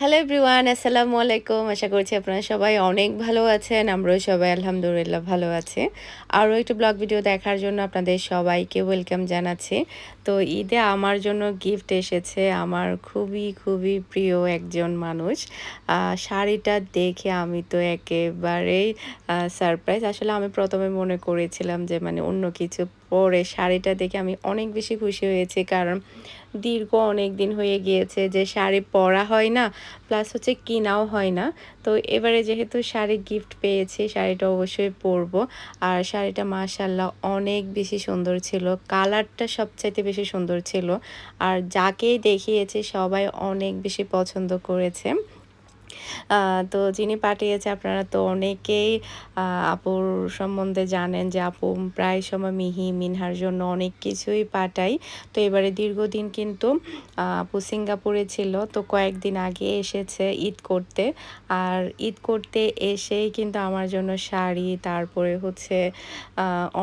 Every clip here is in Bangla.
হ্যালো এভরিওয়ান আসসালামু আলাইকুম আশা করছি আপনারা সবাই অনেক ভালো আছেন। আমরাও সবাই আলহামদুলিল্লাহ ভালো আছি। আরও একটু ব্লগ ভিডিও দেখার জন্য আপনাদের সবাইকে ওয়েলকাম জানাচ্ছি। তো ঈদে আমার জন্য গিফট এসেছে আমার খুবই খুবই প্রিয় একজন মানুষ। শাড়িটা দেখে আমি তো একেবারেই সারপ্রাইজ আসলে আমি প্রথমে মনে করেছিলাম যে মানে অন্য কিছু পরে শাড়িটা দেখে আমি অনেক বেশি খুশি হয়েছি, কারণ দীর্ঘ অনেক দিন হয়ে গিয়েছে যে শাড়ি পরা হয় না প্লাস হচ্ছে কিনাও হয় না। তো এবারে যেহেতু শাড়ি গিফট পেয়েছি, শাড়িটা অবশ্যই পরবো। আর শাড়িটা মাশাল্লাহ অনেক বেশি সুন্দর ছিল, কালারটা সবচাইতে বেশি সুন্দর ছিল। আর যাকেই দেখিয়েছে সবাই অনেক বেশি পছন্দ করেছে। তো যিনি পাঠিয়েছে, আপনারা তো অনেকেই আপুর সম্বন্ধে জানেন যে আপু প্রায় সময় মিহি, মিনহার জন্য অনেক কিছুই পাঠাই। তো এবারে দীর্ঘদিন কিন্তু আপু সিঙ্গাপুরে ছিল, তো কয়েকদিন আগে এসেছে ঈদ করতে। আর ঈদ করতে এসেই কিন্তু আমার জন্য শাড়ি, তারপরে হচ্ছে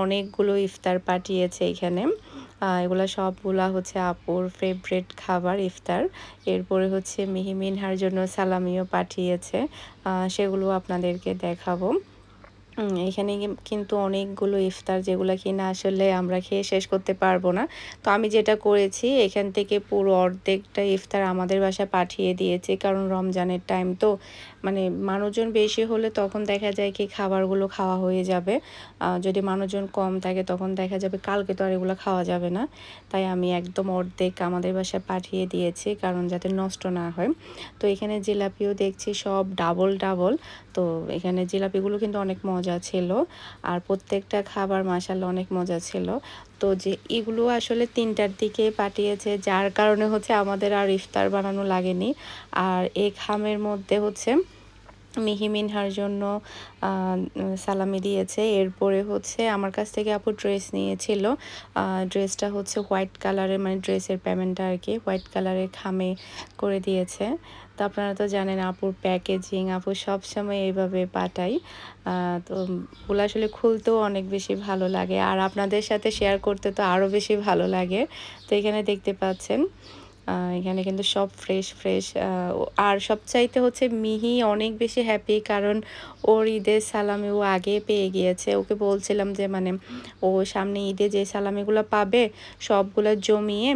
অনেকগুলো ইফতার পাঠিয়েছে এখানে। এগুলো সবগুলা হচ্ছে আপুর ফেভারেট খাবার, ইফতার। এরপরে হচ্ছে মিহি মিনহার জন্য সালামিও পাঠিয়েছে। সেগুলো আপনাদেরকে দেখাবো। এখানে কিন্তু অনেকগুলো ইফতার যেগুলো কিনা আসলে আমরা খেয়ে শেষ করতে পারব না। তো আমি যেটা করেছি, এখান থেকে পুরো অর্ধেকটা ইফতার আমাদের বাসা পাঠিয়ে দিয়েছে, কারণ রমজানের টাইম তো মানে মানুষজন বেশি হলে তখন দেখা যায় কি খাবারগুলো খাওয়া হয়ে যাবে। যদি মানুষজন কম থাকে তখন দেখা যাবে কালকে তো আর এগুলো খাওয়া যাবে না। তাই আমি একদম অর্ধেক আমাদের বাসায় পাঠিয়ে দিয়েছি, কারণ যাতে নষ্ট না হয়। তো এখানে জিলাপিও দেখছি সব ডাবল ডাবল তো এখানে জিলাপিগুলো কিন্তু অনেক মজা ছিল। আর প্রত্যেকটা খাবার মাসাল্লা অনেক মজা ছিল। তো যে এগুলো আসলে তিনটার দিকে পাঠিয়েছে, যার কারণে হচ্ছে আমাদের আর ইফতার বানানো লাগেনি। আর এই খামের মধ্যে হচ্ছে মিহি মিনহার জন্য সালামি দিয়েছে। এরপরে হচ্ছে আমার কাছ থেকে আপু ড্রেস নিয়েছিল। ড্রেসটা হচ্ছে হোয়াইট কালারের মানে ড্রেসের পেমেন্টটা আর কি, হোয়াইট কালারের খামে করে দিয়েছে। তো আপনারা তো জানেন আপুর প্যাকেজিং আপু সবসময় এইভাবে পাঠাই তো ওগুলো আসলে খুলতেও অনেক বেশি ভালো লাগে। আর আপনাদের সাথে শেয়ার করতে তো আরও বেশি ভালো লাগে। তো এখানে দেখতে পাচ্ছেন এখানে কিন্তু সব ফ্রেশ ফ্রেশ আর সবচাইতে হচ্ছে মিহি অনেক বেশি হ্যাপি কারণ ওর ঈদের সালামি ও আগে পেয়ে গিয়েছে। ওকে বলছিলাম যে মানে ও সামনে ঈদে যে সালামিগুলো পাবে, সবগুলো জমিয়ে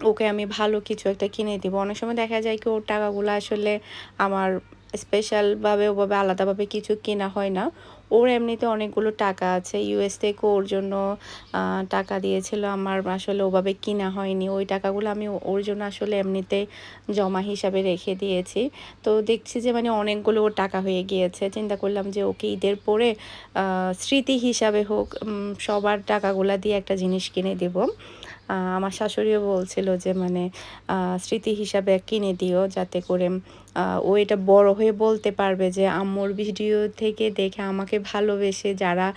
ওকে আমি ভালো কিছু একটা কিনে দিব। অনেক সময় দেখা যায় কি ওর টাকাগুলো আসলে আমার স্পেশালভাবে ওভাবে আলাদাভাবে কিছু কেনা হয় না। ওর এমনিতে অনেকগুলো টাকা আছে। ইউএস থেকে ওর জন্য টাকা দিয়েছিল। আমার আসলে ওভাবে কিনা হয়নি। ওই টাকাগুলো আমি ওর জন্য আসলে এমনিতে জমা হিসাবে রেখে দিয়েছি। তো দেখছি যে মানে অনেকগুলো ওর টাকা হয়ে গিয়েছে। চিন্তা করলাম যে ওকে ঈদের পরে স্মৃতি হিসাবে হোক সবার টাকাগুলো দিয়ে একটা জিনিস কিনে দেব। আমার শাশুড়িও বলছিল যে মানে স্মৃতি হিসাবে কিনে দিও যাতে করে ও এটা বড় হয়ে বলতে পারবে যে, আম্মুর ভিডিও থেকে দেখে আমাকে ভালোবেসে যারা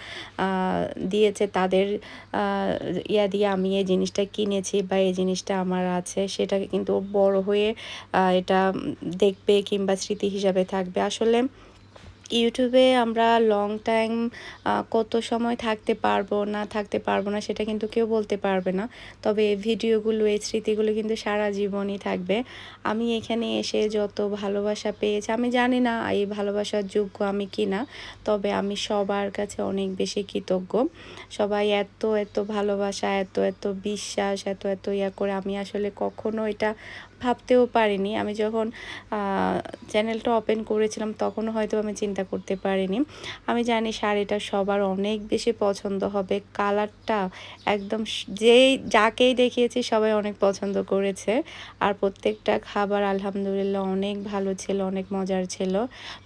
দিয়েছে তাদের ইয়া দিয়ে আমি এই জিনিসটা কিনেছি বা এই জিনিসটা আমার আছে সেটা কিন্তু বড় হয়ে এটা দেখবে কিংবা স্মৃতি হিসাবে থাকবে। আসলে ইউটিউবে আমরা লং টাইম কত সময় থাকতে পারব, না থাকতে পারব না সেটা কিন্তু কেউ বলতে পারবে না। তবে এই ভিডিওগুলো, এই স্মৃতিগুলো কিন্তু সারা জীবনই থাকবে। আমি এখানে এসে যত ভালোবাসা পেয়েছি, আমি জানি না এই ভালোবাসার যোগ্য আমি কি না তবে আমি সবার কাছে অনেক বেশি কৃতজ্ঞ। সবাই এত এত ভালোবাসা, এত এত বিশ্বাস, এত এত ইয়া করে আমি আসলে কখনো এটা ভাবতেও পারিনি। আমি যখন চ্যানেলটা ওপেন করেছিলাম তখনও হয়তো আমি চিন্তা করতে পারিনি। আমি জানি শাড়িটা সবার অনেক বেশি পছন্দ হবে। কালারটা একদম যেই, যাকেই দেখিয়েছি সবাই অনেক পছন্দ করেছে। আর প্রত্যেকটা খাবার আলহামদুলিল্লাহ অনেক ভালো ছিল, অনেক মজার ছিল।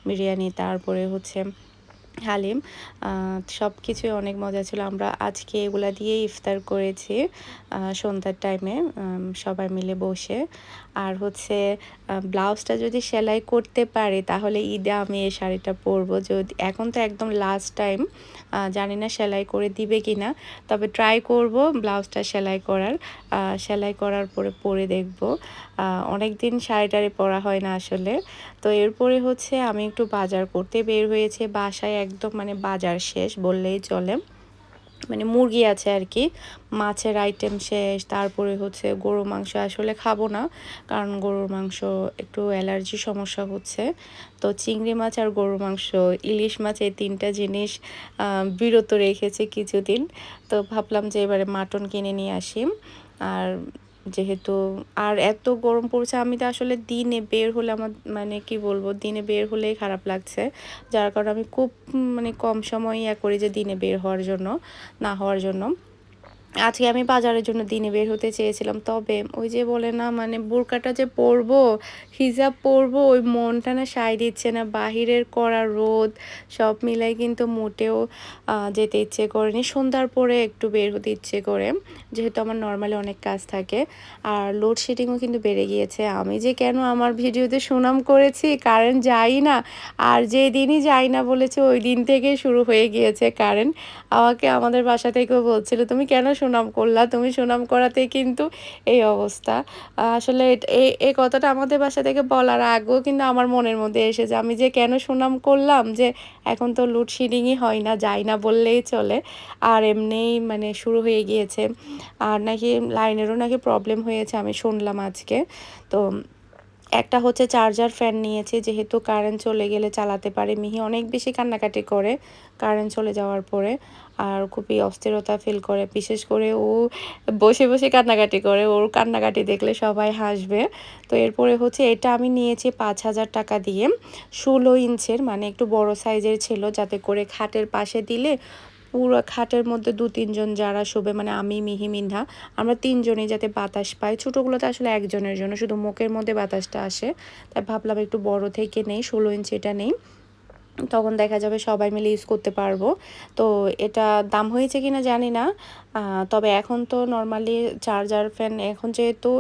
বিরিয়ানি, তারপরে হচ্ছে হালিম সব কিছুই অনেক মজা ছিল। আমরা আজকে এগুলা দিয়ে ইফতার করেছি সন্ধ্যার টাইমে সবাই মিলে বসে। আর হচ্ছে ব্লাউজটা যদি সেলাই করতে পারে, তাহলে ঈদে আমি এই শাড়িটা পরবো। যদি, এখন তো একদম লাস্ট টাইম জানি না সেলাই করে দিবে কি না তবে ট্রাই করব ব্লাউজটা সেলাই করার। সেলাই করার পরে পরে দেখব। অনেক দিন শাড়িটারি পরা হয় না আসলে। তো এরপরে হচ্ছে আমি একটু বাজার করতে বের হয়েছে। বাসায় একদম মানে বাজার শেষ বললেই চলে। মানে মুরগি আছে আর কি, মাছের আইটেম শেষ, তারপরে হচ্ছে গরু মাংস আসলে খাব না, কারণ গরুর মাংস একটু অ্যালার্জি সমস্যা হচ্ছে। তো চিংড়ি মাছ আর গরুর মাংস, ইলিশ মাছ এই তিনটা জিনিস বিরত রেখেছে কিছুদিন। তো ভাবলাম যে এবারে মাটন কিনে নিয়ে আসি। আর যেহেতু আর এত গরম পড়ছে, আমি তো আসলে দিনে বের হলে আমার মানে কি বলব, দিনে বের হলেই খারাপ লাগছে। যার কারণে আমি খুব মানে কম সময় ইয়া করি যে দিনে বের হওয়ার জন্য, না হওয়ার জন্য। আজকে আমি বাজারের জন্য দিনে বের হতে চেয়েছিলাম। তবে ওই যে বলে না মানে বোরকাটা যে পরবো, হিজাব পরবো, ওই মনটা না সাই দিচ্ছে না। বাহিরের করা রোদ, সব মিলাই কিন্তু মোটেও যেতে ইচ্ছে করেনি। সন্ধ্যার পরে একটু বের হতে ইচ্ছে করে, যেহেতু আমার নর্মালি অনেক কাজ থাকে। আর লোডশেডিংও কিন্তু বেড়ে গিয়েছে। আমি যে কেন আমার ভিডিওতে সুনাম করেছি কারেন্ট যাই না, আর যে দিনই যাই না বলেছে, ওই দিন থেকে শুরু হয়ে গিয়েছে কারেন্ট আমাকে আমাদের বাসা থেকেও বলছিল, তুমি কেন সুনাম করলা, তুমি সুনাম করাতে কিন্তু এই অবস্থা। আসলে এই কথাটা আমাদের বাসা থেকে বলার আগেও কিন্তু আমার মনের মধ্যে এসেছে। আমি যে কেন সুনাম করলাম যে এখন তো লোডশেডিংই হয় না যায় না বললেই চলে। আর এমনিই মানে শুরু হয়ে গিয়েছে। আর নাকি লাইনেরও নাকি প্রবলেম হয়েছে, আমি শুনলাম আজকে। তো একটা হচ্ছে চার্জার ফ্যান নিয়েছি, যেহেতু কারেন্ট চলে গেলে চালাতে পারে। মিহি অনেক বেশি কান্নাকাটি করে কারেন্ট চলে যাওয়ার পরে আর খুবই অস্থিরতা ফিল করে। বিশেষ করে ও বসে বসে কান্নাকাটি করে, ওর কান্নাকাটি দেখলে সবাই হাসবে। তো এরপরে হচ্ছে এটা আমি নিয়েছি পাঁচ হাজার টাকা দিয়ে। ষোলো ইঞ্চের মানে একটু বড় সাইজের ছিল, যাতে করে খাটের পাশে দিলে পুরো খাটের মধ্যে দু, তিনজন যারা শোবে মানে আমি, মিহি মিন্ধা আমরা তিনজনই যাতে বাতাস পাই। ছোটোগুলোতে আসলে একজনের জন্য, শুধু মুখের মধ্যে বাতাসটা আসে। তাই ভাবলাম একটু বড় থেকে নেই, ষোলো ইঞ্চি এটা নেই। তখন দেখা যাবে সবাই মিলে ইউজ করতে পারব। তো এটা দাম হয়েছে কিনা জানি না। তবে এখন তো নর্মালি চার্জার ফ্যান এখন যেহেতু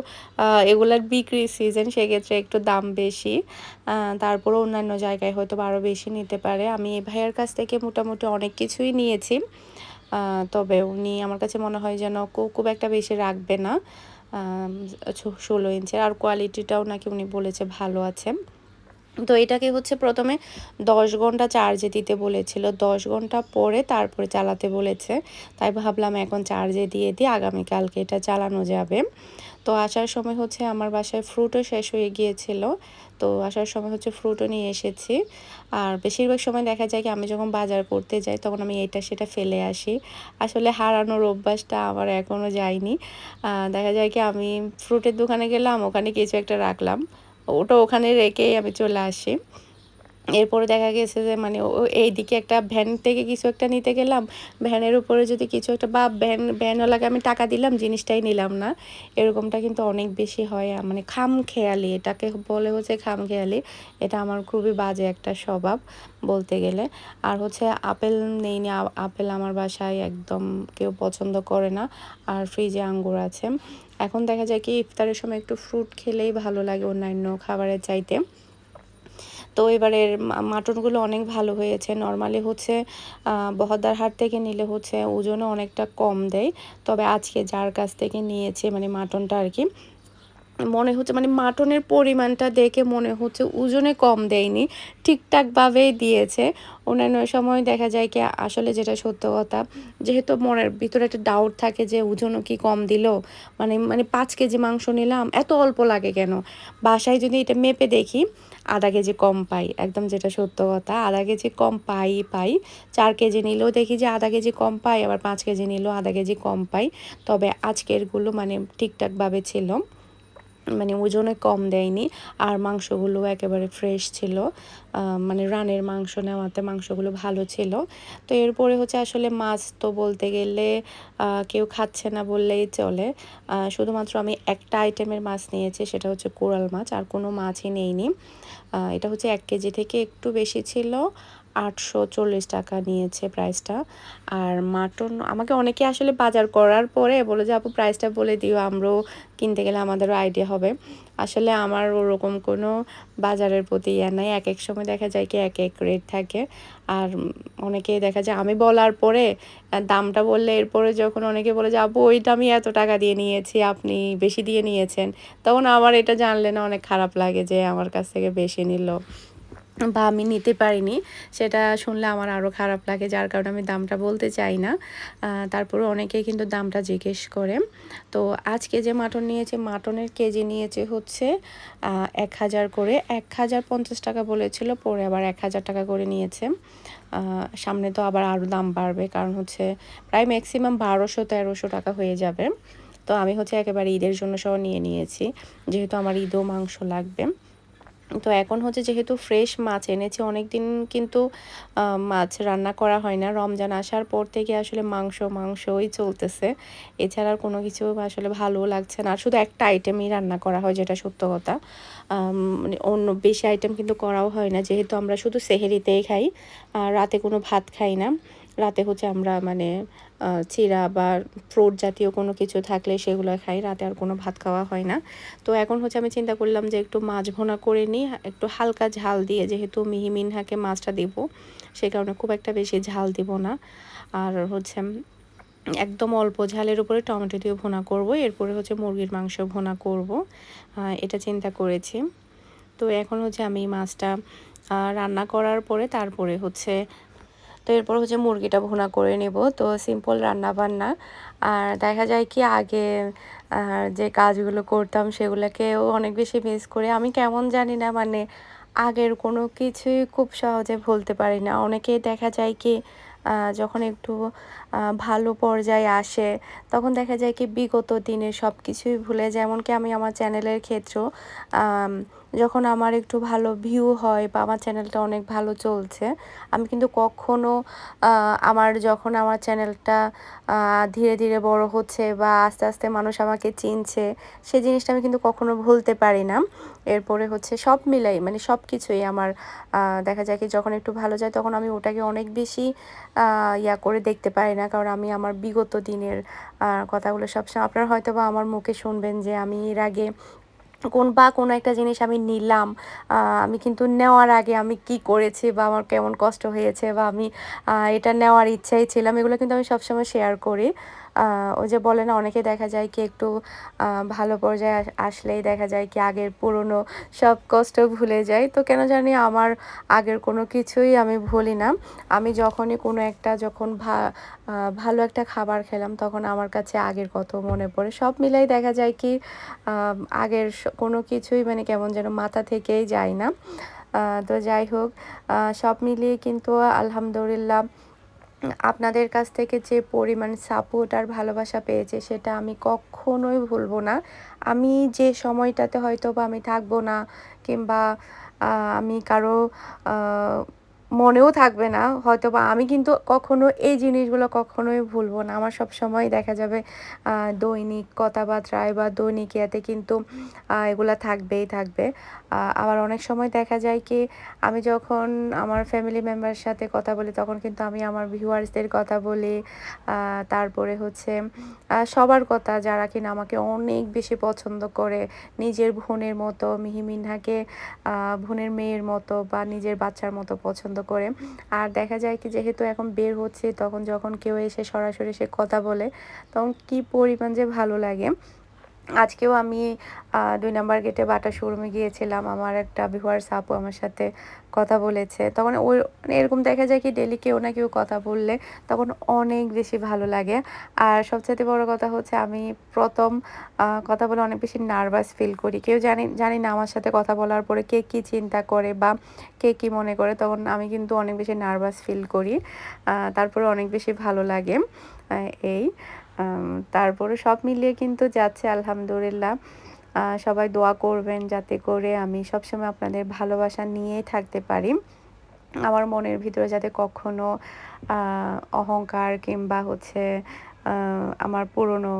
এগুলার বিক্রি সিজন সেক্ষেত্রে একটু দাম বেশি। তারপরে অন্যান্য জায়গায় হয়তো আরও বেশি নিতে পারে। আমি এ ভাইয়ের কাছ থেকে মোটামুটি অনেক কিছুই নিয়েছি। তবে উনি আমার কাছে মনে হয় যেন খুব একটা বেশি রাখবে না। ষোলো ইঞ্চের আর কোয়ালিটিটাও নাকি উনি বলেছে ভালো আছে। তো এটাকে হচ্ছে প্রথমে দশ ঘণ্টা চার্জে দিতে বলেছিল। দশ ঘণ্টা পরে তারপরে চালাতে বলেছে। তাই ভাবলাম এখন চার্জে দিয়ে দিই, আগামীকালকে এটা চালানো যাবে। তো আসার সময় হচ্ছে আমার বাসায় ফ্রুটও শেষ হয়ে গিয়েছিল। তো আসার সময় হচ্ছে ফ্রুটও নিয়ে এসেছি। আর বেশিরভাগ সময় দেখা যায় কি আমি যখন বাজার করতে যাই তখন আমি এটা সেটা ফেলে আসি। আসলে হারানোর অভ্যাসটা আমার এখনও যায়নি। দেখা যায় কি আমি ফ্রুটের দোকানে গেলাম, ওখানে কিছু একটা রাখলাম। ওটা ওখানে রেখেই আমি চলে আসি। এরপরে দেখা গেছে যে মানে এই দিকে একটা ভ্যান থেকে কিছু একটা নিতে গেলাম। ভ্যানের উপরে যদি কিছু একটা বা ভ্যান, ভ্যানওয়ালাকে আমি টাকা দিলাম, জিনিসটাই নিলাম না। এরকমটা কিন্তু অনেক বেশি হয় মানে খাম খেয়ালি, এটাকে বলে হচ্ছে খাম খেয়ালি। এটা আমার খুবই বাজে একটা স্বভাব বলতে গেলে। আর হচ্ছে আপেল নেই নি আপেল আমার বাসায় একদম কেউ পছন্দ করে না, আর ফ্রিজে আঙ্গুর আছে। এখন দেখা যায় কি ইফতারের সময় একটু ফ্রুট খেলেই ভালো লাগে অন্যান্য খাবারের চাইতে। তো এবারের মাটনগুলো অনেক ভালো হয়েছে। নর্মালি হচ্ছে বহদ্দার হাট থেকে নিলে হচ্ছে ওজনও অনেকটা কম দেয়। তবে আজকে যার কাছ থেকে নিয়েছে মানে মাটনটা আর কি মনে হচ্ছে মানে মাটনের পরিমাণটা দেখে মনে হচ্ছে ওজনে কম দেয়নি, ঠিকঠাকভাবেই দিয়েছে। অন্যান্য সময় দেখা যায় কি, আসলে যেটা সত্য কথা, যেহেতু মনের ভিতরে একটা ডাউট থাকে যে ওজনও কি কম দিল মানে মানে পাঁচ কেজি মাংস নিলাম, এত অল্প লাগে কেন? বাসায় যদি এটা মেপে দেখি, আধা কেজি কম পাই, একদম যেটা সত্য কথা, আধা কেজি কম পাই পাই। চার কেজি নিলেও দেখি যে আধা কেজি কম পাই, আবার পাঁচ কেজি নিলেও আধা কেজি কম পাই। তবে আজকেরগুলো মানে ঠিকঠাকভাবে ছিল। মানে ওজনে কম দেয়নি। আর মাংসগুলো একেবারে ফ্রেশ ছিল। মানে রানের মাংস নেওয়াতে মাংসগুলো ভালো ছিল। তো এরপরে হচ্ছে আসলে মাছ তো বলতে গেলে কেউ খাচ্ছে না বললেই চলে। শুধুমাত্র আমি একটা আইটেমের মাছ নিয়েছি, সেটা হচ্ছে কোরাল মাছ। আর কোনো মাছই নেইনি। এটা হচ্ছে এক কেজি থেকে একটু বেশি ছিল। আটশো চল্লিশ টাকা নিয়েছে প্রাইসটা আর মাটন, আমাকে অনেকে আসলে বাজার করার পরে বলে যে, আপু প্রাইসটা বলে দিও, আমরাও কিনতে গেলে আমাদেরও আইডিয়া হবে। আসলে আমার ওরকম কোনো বাজারের প্রতি ইয়ে নাই। এক এক সময় দেখা যায় কি এক এক রেট থাকে। আর অনেকে দেখা যায়, আমি বলার পরে দামটা বললে এরপরে যখন অনেকে বলে যে, আপু ওইটা আমি এত টাকা দিয়ে নিয়েছি, আপনি বেশি দিয়ে নিয়েছেন। তখন আমার এটা জানলে না অনেক খারাপ লাগে যে, আমার কাছ থেকে বেশি নিল। বা আমি নিতে পারিনি, সেটা শুনলে আমার আরও খারাপ লাগে, যার কারণে আমি দামটা বলতে চাই না। তারপরে অনেকেই কিন্তু দামটা জিজ্ঞেস করে। তো আজকে যে মাটন নিয়েছে, মাটনের কেজি নিয়েছে হচ্ছে এক হাজার করে, এক হাজার পঞ্চাশ টাকা বলেছিল, পরে আবার এক হাজার টাকা করে নিয়েছে। সামনে তো আবার আরও দাম বাড়বে, কারণ হচ্ছে প্রায় ম্যাক্সিমাম বারোশো, তেরোশো টাকা হয়ে যাবে। তো আমি হচ্ছে একেবারে ঈদের জন্য সহ নিয়ে নিয়েছি, যেহেতু আমার ঈদও মাংস লাগবে। তো এখন হচ্ছে যেহেতু ফ্রেশ মাছ এনেছি অনেক দিন কিন্তু মাছ রান্না করা হয় না। রমজান আসার পর থেকে আসলে মাংস, মাংসই চলতেছে। এছাড়া আর কোনো কিছু আসলে ভালো লাগছে না। আর শুধু একটা আইটেমই রান্না করা হয় যেটা সত্য কথা। মানে অন্য বেশি আইটেম কিন্তু করাও হয় না। যেহেতু আমরা শুধু সেহেরিতেই খাই রাতে কোনো ভাত খাই না। রাতে হচ্ছে আমরা মানে চিরা বা ফ্রুট জাতীয় কোনো কিছু থাকলে সেগুলো খাই। রাতে আর কোনো ভাত খাওয়া হয় না। তো এখন হচ্ছে আমি চিন্তা করলাম যে একটু মাছ ভোনা করে নিই, একটু হালকা ঝাল দিয়ে যেহেতু মিহি মিনহাকে মাছটা দিব, সে কারণে খুব একটা বেশি ঝাল দিব না। আর হচ্ছে একদম অল্প ঝালের উপরে টমেটো দিয়ে ভোনা করব, এরপরে হচ্ছে মুরগির মাংস ভোনা করব এটা চিন্তা করেছি। তো এখন হচ্ছে আমি মাছটা রান্না করার পরে তারপরে হচ্ছে তো এরপর হচ্ছে মুরগিটা ভুনা করে নেব। তো সিম্পল রান্না বান্না আর দেখা যায় কি আগে যে কাজগুলো করতাম সেগুলোকেও অনেক বেশি মিস করে। আমি কেমন জানি না মানে আগের কোনো কিছুই খুব সহজে ভুলতে পারি না। অনেকেই দেখা যায় কি যখন একটু ভালো পর্যায়ে আসে, তখন দেখা যায় কি বিগত দিনে সব কিছুই ভুলে যেমন কি আমি আমার চ্যানেলের ক্ষেত্রেও যখন আমার একটু ভালো ভিউ হয় বা আমার চ্যানেলটা অনেক ভালো চলছে, আমি কিন্তু কখনো আমার যখন আমার চ্যানেলটা ধীরে ধীরে বড় হচ্ছে বা আস্তে আস্তে মানুষ আমাকে চিনছে, সেই জিনিসটা আমি কিন্তু কখনো ভুলতে পারি না। এরপরে হচ্ছে সব মিলাই মানে সব কিছুই আমার দেখা যায় কি যখন একটু ভালো যায় তখন আমি ওটাকে অনেক বেশি ইয়া করে দেখতে পারি না। কারণ আমি আমার বিগত দিনের কথাগুলো সবসময়, আপনারা হয়তো বা আমার মুখে শুনবেন যে আমি এর আগে কোন, বা কোনো একটা জিনিস আমি নিলাম আমি কিন্তু নেওয়ার আগে আমি কি করেছি বা আমার কেমন কষ্ট হয়েছে বা আমি এটা নেওয়ার ইচ্ছাই ছিলাম, এগুলো কিন্তু আমি সবসময় শেয়ার করি। ওই যে বলে না অনেকে দেখা যায় কি একটু ভালো পর্যায়ে আসলেই দেখা যায় কি আগের পুরনো সব কষ্ট ভুলে যায়। তো কেন জানি আমার আগের কোনো কিছুই আমি ভুলি না। আমি যখনই কোনো একটা যখন ভালো একটা খাবার খেলাম, তখন আমার কাছে আগের কত মনে পড়ে। সব মিলাই দেখা যায় কি আগের কোনো কিছুই মানে কেমন যেন মাথা থেকেই যায় না। তো যাই হোক সব মিলিয়ে কিন্তু আলহামদুলিল্লাহ আপনাদের কাছ থেকে যে পরিমাণ সাপোর্ট আর ভালোবাসা পেয়েছে, সেটা আমি কখনোই ভুলবো না। আমি যে সময়টাতে হয়তো বা আমি থাকব না, কিংবা আমি কারও মনেও থাকবে না। হয়তো বা আমি কিন্তু কখনো এই জিনিসগুলো কখনোই ভুলবো না। আমার সব সময় দেখা যাবে দৈনিক কথাবার্তায় বা দৈনিক ইয়াতে কিন্তু এগুলো থাকবেই থাকবে। আবার অনেক সময় দেখা যায় কি, আমি যখন আমার ফ্যামিলি মেম্বারের সাথে কথা বলি, তখন কিন্তু আমি আমার ভিউয়ার্সদের কথা বলি। তারপরে হচ্ছে সবার কথা যারা কিনা আমাকে অনেক বেশি পছন্দ করে, নিজের বোনের মতো, মিহি মিনহাকে বোনের মেয়ের মতো বা নিজের বাচ্চার মতো পছন্দ পছন্দ করে। আর দেখা যায় কি যেহেতু এখন বের হচ্ছে, তখন যখন কেউ এসে সরাসরি সে কথা বলে, তখন কি পরিমাণ যে ভালো লাগে। আজকেও আমি দুই নাম্বার গেটে বাটা শোরুমে গিয়েছিলাম। আমার একটা ভিউয়ার্স আপু আমার সাথে কথা বলেছে। তখন ওই মানে এরকম দেখা যায় কি ডেলি কেউ না কেউ কথা বললে তখন অনেক বেশি ভালো লাগে। আর সবচেয়ে বড় কথা হচ্ছে, আমি প্রথম কথা বলে অনেক বেশি নার্ভাস ফিল করি। কেউ জানি জানি না আমার সাথে কথা বলার পরে কে কী চিন্তা করে বা কে কী মনে করে, তখন আমি কিন্তু অনেক বেশি নার্ভাস ফিল করি। তারপরে অনেক বেশি ভালো লাগে এই। তারপরে সব মিলিয়ে কিন্তু যাচ্ছে আলহামদুলিল্লাহ। সবাই দোয়া করবেন যাতে করে আমি সবসময় আপনাদের ভালোবাসা নিয়েই থাকতে পারি। আমার মনের ভিতরে যাতে কখনো অহংকার কিংবা হচ্ছে আমার পুরনো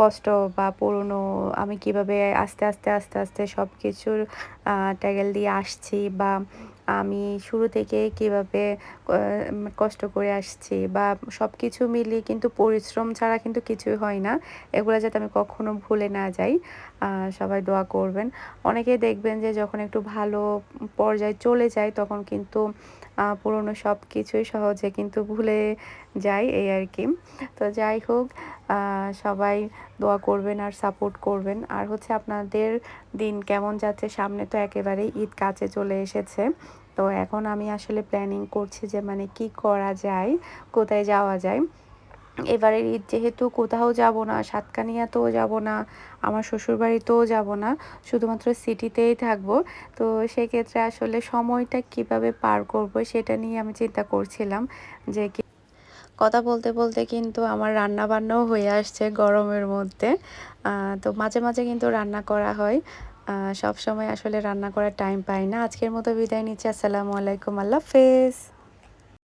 কষ্ট বা পুরনো আমি কীভাবে আস্তে আস্তে আস্তে আস্তে সব কিছুর ট্যাগেল দিয়ে আসছি বা আমি শুরু থেকে কীভাবে কষ্ট করে আসছি বা সব কিছু মিলিয়ে কিন্তু পরিশ্রম ছাড়া কিন্তু কিছুই হয় না। এগুলো যাতে আমি কখনো ভুলে না যাই সবাই দোয়া করবেন। অনেকে দেখবেন যে যখন একটু ভালো পর্যায়ে চলে যায়, তখন কিন্তু পুরনো সব কিছুই সহজে কিন্তু ভুলে যাই এই আর কি। তো যাই হোক সবাই দোয়া করবেন আর সাপোর্ট করবেন। আর হচ্ছে আপনাদের দিন কেমন যাচ্ছে সামনে তো একেবারেই ঈদ কাছে চলে এসেছে। তো এখন আমি আসলে প্ল্যানিং করছি যে মানে কি করা যায়, কোথায় যাওয়া যায়। এবারের ঈদ যেহেতু কোথাও যাব না, সাতকানিয়াতেও যাব না, আমার শ্বশুরবাড়িতেও যাব না, শুধুমাত্র সিটিতেই থাকব। তো সেক্ষেত্রে আসলে সময়টা কীভাবে পার করব সেটা নিয়ে আমি চিন্তা করছিলাম যে কথা বলতে বলতে কিন্তু আমার রান্না বান্নাও হয়ে আসছে গরমের মধ্যে। তো মাঝে মাঝে কিন্তু রান্না করা হয়। সব সময় আসলে রান্না করার টাইম পাই না। আজকের মতো বিদায় নিচ্ছি। আসসালামু আলাইকুম। আল্লাহ হাফেজ।